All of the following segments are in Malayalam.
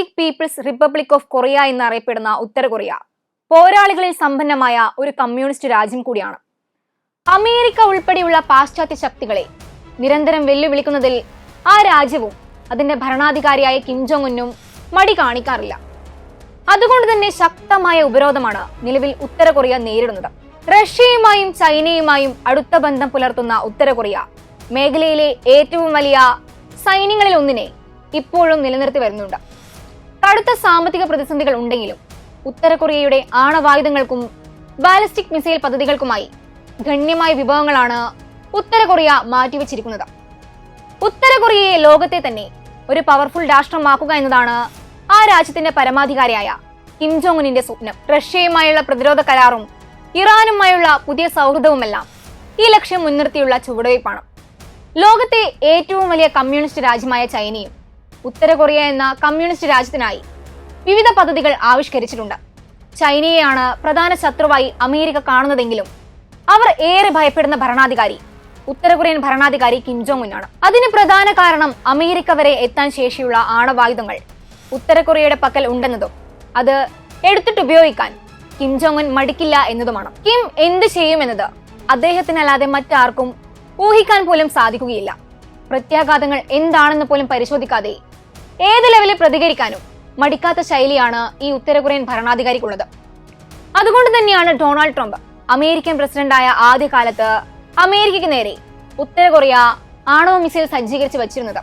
Democratic People's Republic of Korea എന്നറിയപ്പെടുന്ന ഉത്തര കൊറിയ. പോരാളികളിൽ സമ്പന്നമായ ഒരു കമ്മ്യൂണിസ്റ്റ് രാജ്യം കൂടിയാണ്. അമേരിക്ക ഉൾപ്പെടെയുള്ള പാശ്ചാത്യ ശക്തികളെ നിരന്തരം വെല്ലുവിളിക്കുന്നതിൽ ആ രാജ്യവും അതിന്റെ ഭരണാധികാരിയായ കിം ജോങ് ഉന്നും മടി കാണിക്കാറില്ല. അതുകൊണ്ട് തന്നെ ശക്തമായ ഉപരോധമാണ് നിലവിൽ ഉത്തര കൊറിയ നേരിടുന്നത്. റഷ്യയുമായും ചൈനയുമായും അടുത്ത ബന്ധം പുലർത്തുന്ന ഉത്തര കൊറിയ മേഖലയിലെ ഏറ്റവും വലിയ സൈന്യങ്ങളിൽ ഒന്നിനെ ഇപ്പോഴും നിലനിർത്തി വരുന്നുണ്ട്. കടുത്ത സാമ്പത്തിക പ്രതിസന്ധികൾ ഉണ്ടെങ്കിലും ഉത്തര കൊറിയയുടെ ആണവായുധങ്ങൾക്കും ബാലിസ്റ്റിക് മിസൈൽ പദ്ധതികൾക്കുമായി ഗണ്യമായ വിഭവങ്ങളാണ് ഉത്തര കൊറിയ മാറ്റിവെച്ചിരിക്കുന്നത്. ഉത്തര കൊറിയയെ ലോകത്തെ തന്നെ ഒരു പവർഫുൾ രാഷ്ട്രമാക്കുക എന്നതാണ് ആ രാജ്യത്തിന്റെ പരമാധികാരിയായ കിം ജോങ് ഉന്നിന്റെ സ്വപ്നം. റഷ്യയുമായുള്ള പ്രതിരോധ കരാറും ഇറാനുമായുള്ള പുതിയ സൗഹൃദവുമെല്ലാം ഈ ലക്ഷ്യം മുൻനിർത്തിയുള്ള ചുവടുവയ്പ്പാണ്. ലോകത്തെ ഏറ്റവും വലിയ കമ്മ്യൂണിസ്റ്റ് രാജ്യമായ ചൈനയും ഉത്തര കൊറിയ എന്ന കമ്മ്യൂണിസ്റ്റ് രാജ്യത്തിനായി വിവിധ പദ്ധതികൾ ആവിഷ്കരിച്ചിട്ടുണ്ട്. ചൈനയെയാണ് പ്രധാന ശത്രുവായി അമേരിക്ക കാണുന്നതെങ്കിലും അവർ ഏറെ ഭയപ്പെടുന്ന ഭരണാധികാരി ഉത്തര കൊറിയൻ ഭരണാധികാരി കിം ജോങ് അതിന് പ്രധാന കാരണം അമേരിക്ക വരെ എത്താൻ ശേഷിയുള്ള ആണവായുധങ്ങൾ ഉത്തര കൊറിയയുടെ പക്കൽ ഉണ്ടെന്നതും അത് എടുത്തിട്ട് ഉപയോഗിക്കാൻ കിം ജോങ് ഉൻ മടിക്കില്ല എന്നതുമാണ്. കിം എന്ത് ചെയ്യുമെന്നത് അദ്ദേഹത്തിനല്ലാതെ മറ്റാർക്കും ഊഹിക്കാൻ പോലും സാധിക്കുകയില്ല. പ്രത്യാഘാതങ്ങൾ എന്താണെന്ന് പോലും പരിശോധിക്കാതെ ഏത് ലെവലിൽ പ്രതികരിക്കാനും മടിക്കാത്ത ശൈലിയാണ് ഈ ഉത്തര കൊറിയൻ ഭരണാധികാരിക്കുള്ളത്. അതുകൊണ്ട് തന്നെയാണ് ഡൊണാൾഡ് ട്രംപ് അമേരിക്കൻ പ്രസിഡന്റായ ആദ്യകാലത്ത് അമേരിക്കയ്ക്ക് നേരെ ഉത്തര കൊറിയ ആണവ മിസൈൽ സജ്ജീകരിച്ച് വച്ചിരുന്നത്.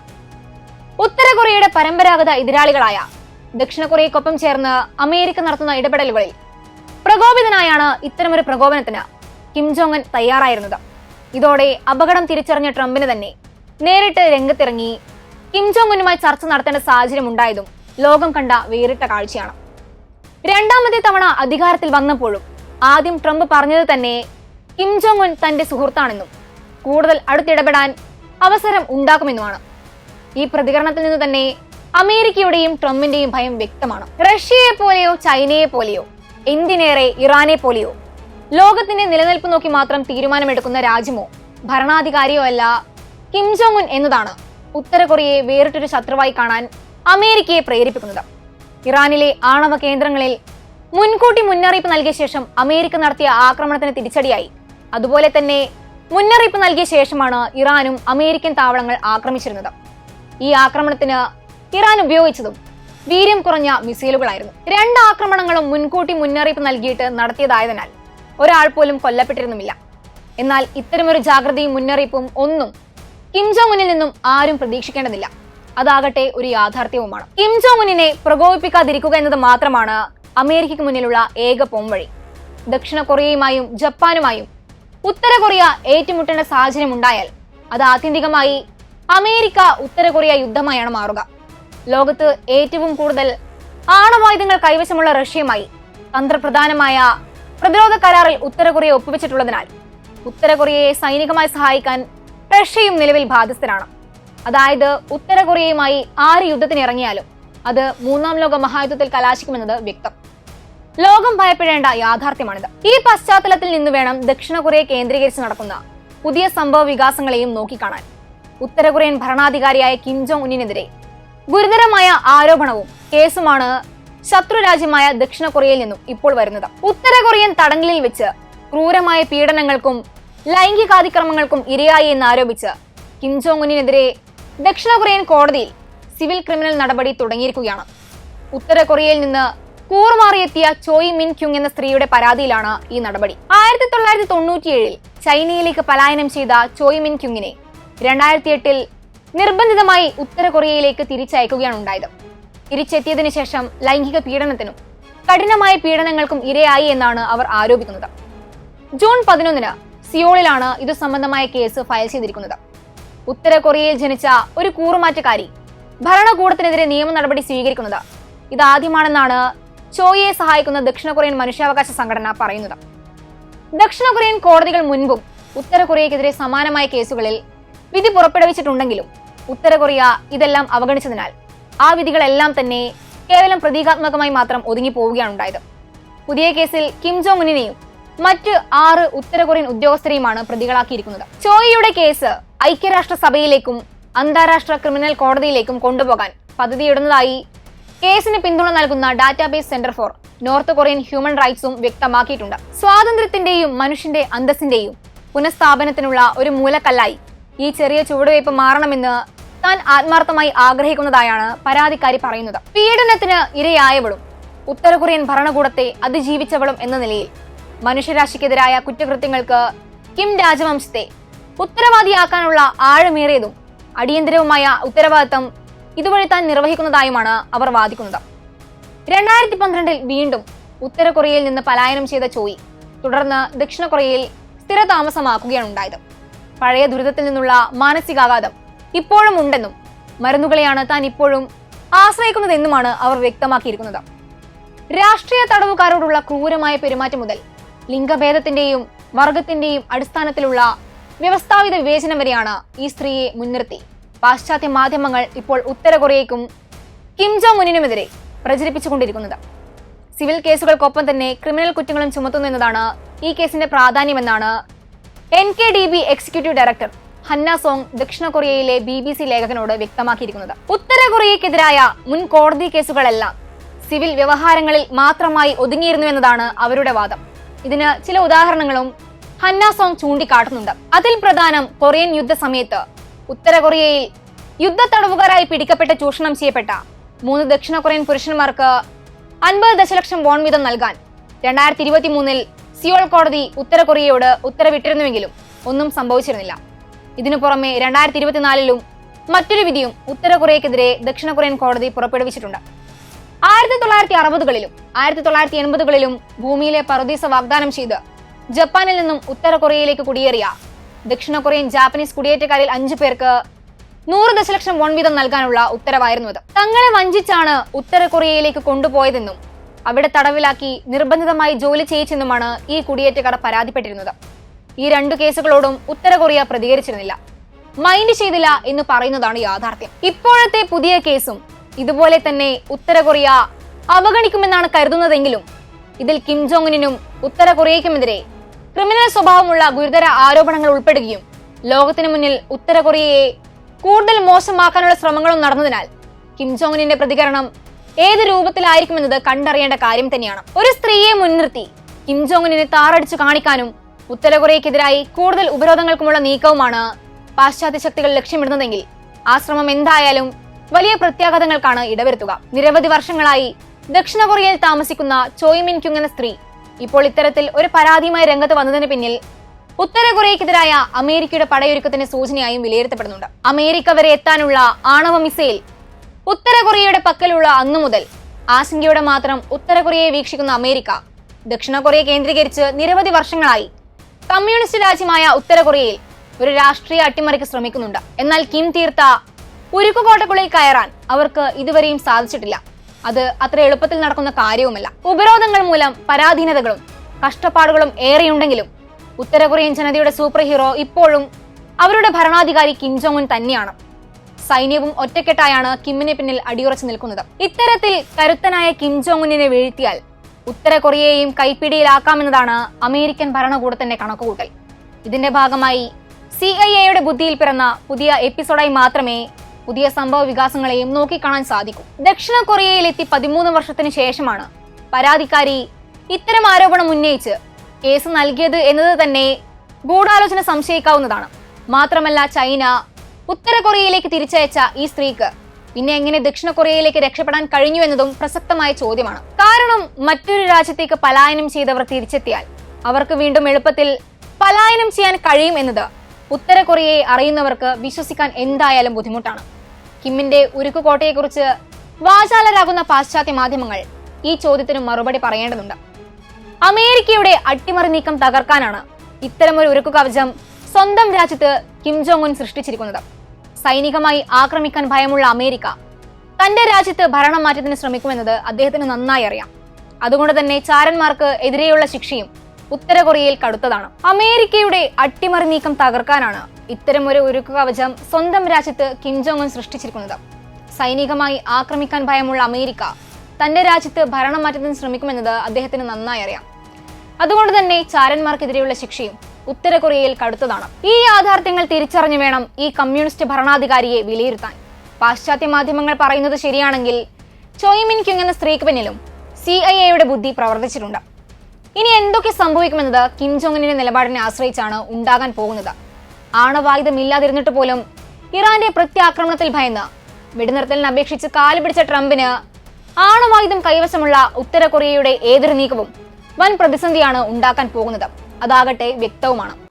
ഉത്തര കൊറിയയുടെ പരമ്പരാഗത എതിരാളികളായ ദക്ഷിണ കൊറിയക്കൊപ്പം ചേർന്ന് അമേരിക്ക നടത്തുന്ന ഇടപെടലുകളിൽ പ്രകോപിതനായാണ് ഇത്തരമൊരു പ്രകോപനത്തിന് കിം ജോങ് തയ്യാറായിരുന്നത്. ഇതോടെ അപകടം തിരിച്ചറിഞ്ഞ ട്രംപിന് തന്നെ നേരിട്ട് രംഗത്തിറങ്ങി കിം ജോങ് ഉന്നുമായി ചർച്ച നടത്തേണ്ട സാഹചര്യം ഉണ്ടായതും ലോകം കണ്ട വേറിട്ട കാഴ്ചയാണ്. രണ്ടാമത്തെ തവണ അധികാരത്തിൽ വന്നപ്പോഴും ആദ്യം ട്രംപ് പറഞ്ഞത് തന്നെ കിം ജോങ് ഉൻ തന്റെ സുഹൃത്താണെന്നും കൂടുതൽ അടുത്തിടപെടാൻ അവസരം ഉണ്ടാക്കുമെന്നുമാണ് ഈ പ്രതികരണത്തിൽ നിന്ന് തന്നെ അമേരിക്കയുടെയും ട്രംപിന്റെയും ഭയം വ്യക്തമാണ്. റഷ്യയെ പോലെയോ ചൈനയെ പോലെയോ എന്തിനേറെ ഇറാനെ പോലെയോ ലോകത്തിന്റെ നിലനിൽപ്പ് നോക്കി മാത്രം തീരുമാനമെടുക്കുന്ന രാജ്യമോ ഭരണാധികാരിയോ അല്ല കിം ജോങ് ഉൻ എന്നതാണ് ഉത്തര കൊറിയയെ വേറിട്ടൊരു ശത്രുവായി കാണാൻ അമേരിക്കയെ പ്രേരിപ്പിക്കുന്നത്. ഇറാനിലെ ആണവ കേന്ദ്രങ്ങളിൽ മുൻകൂട്ടി മുന്നറിയിപ്പ് നൽകിയ ശേഷം അമേരിക്ക നടത്തിയ ആക്രമണത്തിന് തിരിച്ചടിയായി. അതുപോലെ തന്നെ മുന്നറിയിപ്പ് നൽകിയ ശേഷമാണ് ഇറാനും അമേരിക്കൻ താവളങ്ങൾ ആക്രമിച്ചിരുന്നത്. ഈ ആക്രമണത്തിന് ഇറാൻ ഉപയോഗിച്ചതും വീര്യം കുറഞ്ഞ മിസൈലുകളായിരുന്നു. രണ്ട് ആക്രമണങ്ങളും മുൻകൂട്ടി മുന്നറിയിപ്പ് നൽകിയിട്ട് നടത്തിയതായതിനാൽ ഒരാൾ പോലും കൊല്ലപ്പെട്ടിരുന്നുമില്ല. എന്നാൽ ഇത്തരമൊരു ജാഗ്രതയും മുന്നറിയിപ്പും ഒന്നും കിം ജോങ് നിന്നും ആരും പ്രതീക്ഷിക്കേണ്ടതില്ല. അതാകട്ടെ ഒരു യാഥാർത്ഥ്യവുമാണ്. കിം ജോങ് പ്രകോപിപ്പിക്കാതിരിക്കുക എന്നത് മാത്രമാണ് അമേരിക്കയ്ക്ക് മുന്നിലുള്ള ഏക പോംവഴി ദക്ഷിണ കൊറിയയുമായും ജപ്പാനുമായും ഉത്തര കൊറിയ ഏറ്റുമുട്ടേണ്ട സാഹചര്യം ഉണ്ടായാൽ അത് ആത്യന്തികമായി അമേരിക്ക ഉത്തര കൊറിയ യുദ്ധമായാണ് മാറുക. ലോകത്ത് ഏറ്റവും കൂടുതൽ ആണവായുധങ്ങൾ കൈവശമുള്ള റഷ്യയുമായി തന്ത്രപ്രധാനമായ പ്രതിരോധ കരാറിൽ ഉത്തര കൊറിയ ഒപ്പുവെച്ചിട്ടുള്ളതിനാൽ ഉത്തര കൊറിയയെ സൈനികമായി സഹായിക്കാൻ റഷ്യയും നിലവിൽ ബാധ്യസ്ഥരാണ്. അതായത് ഉത്തര കൊറിയയുമായി ആര് യുദ്ധത്തിന് ഇറങ്ങിയാലും അത് മൂന്നാം ലോക മഹായുദ്ധത്തിൽ കലാശിക്കുമെന്നത് വ്യക്തം. ലോകം ഭയപ്പെടേണ്ട യാഥാർത്ഥ്യമാണിത്. ഈ പശ്ചാത്തലത്തിൽ നിന്ന് വേണം ദക്ഷിണ കൊറിയ കേന്ദ്രീകരിച്ച് നടക്കുന്ന പുതിയ സംഭവ വികാസങ്ങളെയും നോക്കിക്കാണാൻ. ഉത്തര കൊറിയൻ ഭരണാധികാരിയായ കിം ജോങ് ഉന്നിനെതിരെ ഗുരുതരമായ ആരോപണവും കേസുമാണ് ശത്രു രാജ്യമായ ദക്ഷിണ കൊറിയയിൽ നിന്നും ഇപ്പോൾ വരുന്നത്. ഉത്തര കൊറിയൻ തടങ്കലിൽ വെച്ച് ക്രൂരമായ പീഡനങ്ങൾക്കും ലൈംഗികാതിക്രമങ്ങൾക്കും ഇരയായി എന്നാരോപിച്ച് കിം ജോങ് ഉന്നിനെതിരെ ദക്ഷിണ കൊറിയൻ കോടതിയിൽ സിവിൽ ക്രിമിനൽ നടപടി തുടങ്ങിയിരിക്കുകയാണ്. ഉത്തര കൊറിയയിൽ നിന്ന് കൂറുമാറിയെത്തിയ ചോയ് മിൻ ക്യുങ് എന്ന സ്ത്രീയുടെ പരാതിയിലാണ് ഈ നടപടി. ആയിരത്തി തൊള്ളായിരത്തി തൊണ്ണൂറ്റിയേഴിൽ ചൈനയിലേക്ക് പലായനം ചെയ്ത ചോയ് മിൻ ക്യുങ്ങിനെ രണ്ടായിരത്തി എട്ടിൽ നിർബന്ധിതമായി ഉത്തര കൊറിയയിലേക്ക് തിരിച്ചയക്കുകയാണ് ഉണ്ടായത് തിരിച്ചെത്തിയതിനു ശേഷം ലൈംഗിക പീഡനത്തിനും കഠിനമായ പീഡനങ്ങൾക്കും ഇരയായി എന്നാണ് അവർ ആരോപിക്കുന്നത്. ജൂൺ പതിനൊന്നിന് സിയോളിലാണ് ഇതു സംബന്ധമായ കേസ് ഫയൽ ചെയ്തിരിക്കുന്നത്. ഉത്തര കൊറിയയിൽ ജനിച്ച ഒരു കൂറുമാറ്റക്കാരി ഭരണകൂടത്തിനെതിരെ നിയമ നടപടി സ്വീകരിക്കുന്നത്. ഇതാദ്യമാണെന്നാണ് ചോയെ സഹായിക്കുന്ന ദക്ഷിണ കൊറിയൻ മനുഷ്യാവകാശ സംഘടന പറയുന്നത്. ദക്ഷിണ കൊറിയൻ കോടതികൾ മുൻപും ഉത്തര കൊറിയക്കെതിരെ സമാനമായ കേസുകളിൽ വിധി പുറപ്പെടുവിച്ചിട്ടുണ്ടെങ്കിലും ഉത്തര കൊറിയ ഇതെല്ലാം അവഗണിച്ചതിനാൽ ആ വിധികളെല്ലാം തന്നെ കേവലം പ്രതീകാത്മകമായി മാത്രം ഒതുങ്ങി പോവുകയാണ് ഉണ്ടായത്. പുതിയ കേസിൽ കിം ജോങ് മറ്റ് ആറ് ഉത്തര കൊറിയൻ ഉദ്യോഗസ്ഥരെയുമാണ് പ്രതികളാക്കിയിരിക്കുന്നത്. ചോയിയുടെ കേസ് ഐക്യരാഷ്ട്ര സഭയിലേക്കും അന്താരാഷ്ട്ര ക്രിമിനൽ കോടതിയിലേക്കും കൊണ്ടുപോകാൻ പദ്ധതിയിടുന്നതായി കേസിന് പിന്തുണ നൽകുന്ന database centre for North Korean human റൈറ്റ്സും വ്യക്തമാക്കിയിട്ടുണ്ട്. സ്വാതന്ത്ര്യത്തിന്റെയും മനുഷ്യന്റെ അന്തസ്സിന്റെയും പുനഃസ്ഥാപനത്തിനുള്ള ഒരു മൂലക്കല്ലായി ഈ ചെറിയ ചുവടുവയ്പ് മാറണമെന്ന് താൻ ആത്മാർത്ഥമായി ആഗ്രഹിക്കുന്നതായാണ് പരാതിക്കാരി പറയുന്നത്. പീഡനത്തിന് ഇരയായവളും ഉത്തര കൊറിയൻ ഭരണകൂടത്തെ അതിജീവിച്ചവളും എന്ന നിലയിൽ മനുഷ്യരാശിക്കെതിരായ കുറ്റകൃത്യങ്ങൾക്ക് കിം രാജവംശത്തെ ഉത്തരവാദിയാക്കാനുള്ള ആഴമേറിയതും അടിയന്തരവുമായ ഉത്തരവാദിത്തം ഇതുവഴി താൻ നിർവഹിക്കുന്നതായുമാണ് അവർ വാദിക്കുന്നത്. രണ്ടായിരത്തി പന്ത്രണ്ടിൽ വീണ്ടും ഉത്തര കൊറിയയിൽ നിന്ന് പലായനം ചെയ്ത ചോയി തുടർന്ന് ദക്ഷിണ കൊറിയയിൽ സ്ഥിരതാമസമാക്കുകയാണ് ഉണ്ടായത് പഴയ ദുരിതത്തിൽ നിന്നുള്ള മാനസികാഘാതം ഇപ്പോഴും ഉണ്ടെന്നും മരുന്നുകളെയാണ് താൻ ഇപ്പോഴും ആശ്രയിക്കുന്നതെന്നുമാണ് അവർ വ്യക്തമാക്കിയിരിക്കുന്നത്. രാഷ്ട്രീയ തടവുകാരോടുള്ള ക്രൂരമായ പെരുമാറ്റം മുതൽ ലിംഗഭേദത്തിന്റെയും വർഗത്തിന്റെയും അടിസ്ഥാനത്തിലുള്ള വ്യവസ്ഥാപിത വിവേചനം വരെയാണ് ഈ സ്ത്രീയെ മുൻനിർത്തി. പാശ്ചാത്യ മാധ്യമങ്ങൾ ഇപ്പോൾ ഉത്തര കൊറിയയ്ക്കും കിം ജോങ് മുനിനുമെതിരെ പ്രചരിപ്പിച്ചുകൊണ്ടിരിക്കുന്നത്. സിവിൽ കേസുകൾക്കൊപ്പം തന്നെ ക്രിമിനൽ കുറ്റങ്ങളും ചുമത്തുന്നു എന്നതാണ് ഈ കേസിന്റെ പ്രാധാന്യമെന്നാണ് N K D B executive director Hanna Song ദക്ഷിണ കൊറിയയിലെ ബി ബി സി ലേഖകനോട് വ്യക്തമാക്കിയിരിക്കുന്നത്. ഉത്തര കൊറിയക്കെതിരായ മുൻ കോടതി കേസുകളെല്ലാം സിവിൽ വ്യവഹാരങ്ങളിൽ മാത്രമായി ഒതുങ്ങിയിരുന്നു എന്നതാണ് അവരുടെ വാദം. ഇതിന് ചില ഉദാഹരണങ്ങളും ഹന്ന സോങ് ചൂണ്ടിക്കാട്ടുന്നുണ്ട്. അതിൽ പ്രധാനം കൊറിയൻ യുദ്ധ സമയത്ത് ഉത്തര കൊറിയയിൽ യുദ്ധ തടവുകാരായി പിടിക്കപ്പെട്ട് ചൂഷണം ചെയ്യപ്പെട്ട മൂന്ന് ദക്ഷിണ കൊറിയൻ പുരുഷന്മാർക്ക് അൻപത് ദശലക്ഷം വോൺ വീതം നൽകാൻ രണ്ടായിരത്തി ഇരുപത്തി മൂന്നിൽ സിയോൾ കോടതി ഉത്തര കൊറിയയോട് ഉത്തരവിട്ടിരുന്നുവെങ്കിലും ഒന്നും സംഭവിച്ചിരുന്നില്ല. ഇതിനു പുറമെ രണ്ടായിരത്തി ഇരുപത്തിനാലിലും മറ്റൊരു വിധിയും ഉത്തര കൊറിയക്കെതിരെ ദക്ഷിണ കൊറിയൻ കോടതി പുറപ്പെടുവിച്ചിട്ടുണ്ട്. ആയിരത്തി തൊള്ളായിരത്തി അറുപതുകളിലും ആയിരത്തി തൊള്ളായിരത്തി എൺപതുകളിലും ഭൂമിയിലെ പറുദീസ വാഗ്ദാനം ചെയ്ത് ജപ്പാനിൽ നിന്നും ഉത്തര കൊറിയയിലേക്ക് കുടിയേറിയ ദക്ഷിണ കൊറിയൻ ജാപ്പനീസ് കുടിയേറ്റക്കാരിൽ അഞ്ചു പേർക്ക് നൂറ് ദശലക്ഷം വൺ വീതം നൽകാനുള്ള ഉത്തരവായിരുന്നു അത്. തങ്ങളെ വഞ്ചിച്ചാണ് ഉത്തര കൊറിയയിലേക്ക് കൊണ്ടുപോയതെന്നും അവിടെ തടവിലാക്കി നിർബന്ധിതമായി ജോലി ചെയ്യിച്ചെന്നുമാണ് ഈ കുടിയേറ്റക്കാർ പരാതിപ്പെട്ടിരുന്നത്. ഈ രണ്ടു കേസുകളോടും ഉത്തര കൊറിയ പ്രതികരിച്ചിരുന്നില്ല. മൈൻഡ് ചെയ്തില്ല എന്ന് പറയുന്നതാണ് യാഥാർത്ഥ്യം. ഇപ്പോഴത്തെ പുതിയ കേസും ഇതുപോലെ തന്നെ ഉത്തര കൊറിയ അവഗണിക്കുമെന്നാണ് കരുതുന്നതെങ്കിലും ഇതിൽ കിം ജോങ്ങിനും ഉത്തര കൊറിയയ്ക്കുമെതിരെ ക്രിമിനൽ സ്വഭാവമുള്ള ഗുരുതര ആരോപണങ്ങൾ ഉൾപ്പെടുകയും ലോകത്തിനു മുന്നിൽ ഉത്തര കൊറിയയെ കൂടുതൽ മോശമാക്കാനുള്ള ശ്രമങ്ങളും നടന്നതിനാൽ കിം ജോങ്ങിന്റെ പ്രതികരണം ഏത് രൂപത്തിലായിരിക്കുമെന്നത് കണ്ടറിയേണ്ട കാര്യം തന്നെയാണ്. ഒരു സ്ത്രീയെ മുൻനിർത്തി കിം ജോങ്ങിനെ താറടിച്ചു കാണിക്കാനും ഉത്തര കൊറിയക്കെതിരായി കൂടുതൽ ഉപരോധങ്ങൾക്കുമുള്ള നീക്കവുമാണ് പാശ്ചാത്യ ശക്തികൾ ലക്ഷ്യമിടുന്നതെങ്കിൽ ആ ശ്രമം എന്തായാലും വലിയ പ്രത്യാഘാതങ്ങൾക്കാണ് ഇടവരുത്തുക. നിരവധി വർഷങ്ങളായി ദക്ഷിണ കൊറിയയിൽ താമസിക്കുന്ന ചോയ് മിൻ ക്യുങ് എന്ന സ്ത്രീ ഇപ്പോൾ ഇത്തരത്തിൽ ഒരു പരാതിയുമായി രംഗത്ത് വന്നതിന് പിന്നിൽ ഉത്തര കൊറിയക്കെതിരായ അമേരിക്കയുടെ പടയൊരുക്കത്തിന് സൂചനയായും വിലയിരുത്തപ്പെടുന്നുണ്ട്. അമേരിക്ക വരെ എത്താനുള്ള ആണവ മിസൈൽ ഉത്തര കൊറിയയുടെ പക്കലുള്ള അന്നു മുതൽ ആശങ്കയോടെ മാത്രം ഉത്തര കൊറിയയെ വീക്ഷിക്കുന്ന അമേരിക്ക ദക്ഷിണ കൊറിയ കേന്ദ്രീകരിച്ച് നിരവധി വർഷങ്ങളായി കമ്മ്യൂണിസ്റ്റ് രാജ്യമായ ഉത്തര കൊറിയയിൽ ഒരു രാഷ്ട്രീയ അട്ടിമറിക്ക് ശ്രമിക്കുന്നുണ്ട്. എന്നാൽ കിം തീർത്ത ഉരുക്കുകോട്ടക്കുള്ളിൽ കയറാൻ അവർക്ക് ഇതുവരെയും സാധിച്ചിട്ടില്ല. അത് അത്ര എളുപ്പത്തിൽ നടക്കുന്ന കാര്യവുമല്ല. ഉപരോധങ്ങൾ മൂലം പരാധീനതകളും കഷ്ടപ്പാടുകളും ഏറെയുണ്ടെങ്കിലും ഉത്തര കൊറിയൻ ജനതയുടെ സൂപ്പർ ഹീറോ ഇപ്പോഴും അവരുടെ ഭരണാധികാരി കിം ജോങ് ഉൻ തന്നെയാണ്. സൈന്യവും ഒറ്റക്കെട്ടായാണ് കിമ്മിന് പിന്നിൽ അടിയുറച്ചു നിൽക്കുന്നത്. ഇത്തരത്തിൽ കരുത്തനായ കിം ജോങ് ഉന്നിനെ വീഴ്ത്തിയാൽ ഉത്തര കൊറിയയെയും കൈപ്പിടിയിലാക്കാമെന്നതാണ് അമേരിക്കൻ ഭരണകൂടത്തിന്റെ കണക്കുകൂട്ടൽ. ഇതിന്റെ ഭാഗമായി സി ഐ എയുടെ ബുദ്ധിയിൽ പിറന്ന പുതിയ എപ്പിസോഡായി മാത്രമേ പുതിയ സംഭവ വികാസങ്ങളെയും നോക്കിക്കാണാൻ സാധിക്കും. ദക്ഷിണ കൊറിയയിലെത്തി പതിമൂന്ന് വർഷത്തിന് ശേഷമാണ് പരാതിക്കാരി ഇത്തരം ആരോപണം ഉന്നയിച്ച് കേസ് നൽകിയത് എന്നത് തന്നെ ഗൂഢാലോചന സംശയിക്കാവുന്നതാണ്. മാത്രമല്ല ചൈന ഉത്തര കൊറിയയിലേക്ക് തിരിച്ചയച്ച ഈ സ്ത്രീക്ക് പിന്നെ എങ്ങനെ ദക്ഷിണ കൊറിയയിലേക്ക് രക്ഷപ്പെടാൻ കഴിഞ്ഞു എന്നതും പ്രസക്തമായ ചോദ്യമാണ്. കാരണം മറ്റൊരു രാജ്യത്തേക്ക് പലായനം ചെയ്തവർ തിരിച്ചെത്തിയാൽ അവർക്ക് വീണ്ടും എളുപ്പത്തിൽ പലായനം ചെയ്യാൻ കഴിയും എന്നത് ഉത്തര കൊറിയയെ അറിയുന്നവർക്ക് വിശ്വസിക്കാൻ എന്തായാലും ബുദ്ധിമുട്ടാണ്. കിമ്മിന്റെ ഉരുക്കുകോട്ടയെക്കുറിച്ച് വാചാലരാകുന്ന പാശ്ചാത്യ മാധ്യമങ്ങൾ ഈ ചോദ്യത്തിന് മറുപടി പറയേണ്ടതുണ്ട്. അമേരിക്കയുടെ അട്ടിമറി നീക്കം തകർക്കാനാണ് ഇത്തരമൊരു ഉരുക്കു കവചം സ്വന്തം രാജ്യത്ത് കിം ജോങ് ഉൻ സൃഷ്ടിച്ചിരിക്കുന്നത്. സൈനികമായി ആക്രമിക്കാൻ ഭയമുള്ള അമേരിക്ക തന്റെ രാജ്യത്ത് ഭരണം മാറ്റത്തിന് ശ്രമിക്കുമെന്നത് അദ്ദേഹത്തിന് നന്നായി അറിയാം. അതുകൊണ്ട് തന്നെ ചാരന്മാർക്ക് എതിരെയുള്ള ശിക്ഷയും ഉത്തര കൊറിയയിൽ കടുത്തതാണ്. അമേരിക്കയുടെ അട്ടിമറി നീക്കം തകർക്കാനാണ് ഇത്തരമൊരു ഉരുക്കു കവചം സ്വന്തം രാജ്യത്ത് കിം ജോങ് ഉൻ സൃഷ്ടിച്ചിരിക്കുന്നത്. സൈനികമായി ആക്രമിക്കാൻ ഭയമുള്ള അമേരിക്ക തന്റെ രാജ്യത്ത് ഭരണം മാറ്റത്തിന് ശ്രമിക്കുമെന്നത് അദ്ദേഹത്തിന് നന്നായി അറിയാം. അതുകൊണ്ട് തന്നെ ചാരന്മാർക്കെതിരെയുള്ള ശിക്ഷയും ഉത്തര കൊറിയയിൽ കടുത്തതാണ്. ഈ യാഥാർത്ഥ്യങ്ങൾ തിരിച്ചറിഞ്ഞു വേണം ഈ കമ്മ്യൂണിസ്റ്റ് ഭരണാധികാരിയെ വിലയിരുത്താൻ. പാശ്ചാത്യ മാധ്യമങ്ങൾ പറയുന്നത് ശരിയാണെങ്കിൽ ചോയ്മിൻ കിങ് എന്ന സ്ത്രീക്ക് പിന്നിലും സി ഐ എയുടെ ബുദ്ധി പ്രവർത്തിച്ചിട്ടുണ്ട്. ഇനി എന്തൊക്കെ സംഭവിക്കുമെന്നത് കിം ജോങ്ങിന്റെ നിലപാടിനെ ആശ്രയിച്ചാണ് ഉണ്ടാകാൻ പോകുന്നത്? ആണവായുധം ഇല്ലാതിരുന്നിട്ട് പോലും ഇറാന്റെ പ്രത്യാക്രമണത്തിൽ ഭയന്ന്. വെടിനിർത്തലിന് അപേക്ഷിച്ച് കാലുപിടിച്ച ട്രംപിന് ആണവായുധം കൈവശമുള്ള ഉത്തര കൊറിയയുടെ ഏതൊരു നീക്കവും വൻ പ്രതിസന്ധിയാണ് ഉണ്ടാക്കാൻ പോകുന്നത്. അതാകട്ടെ വ്യക്തവുമാണ്.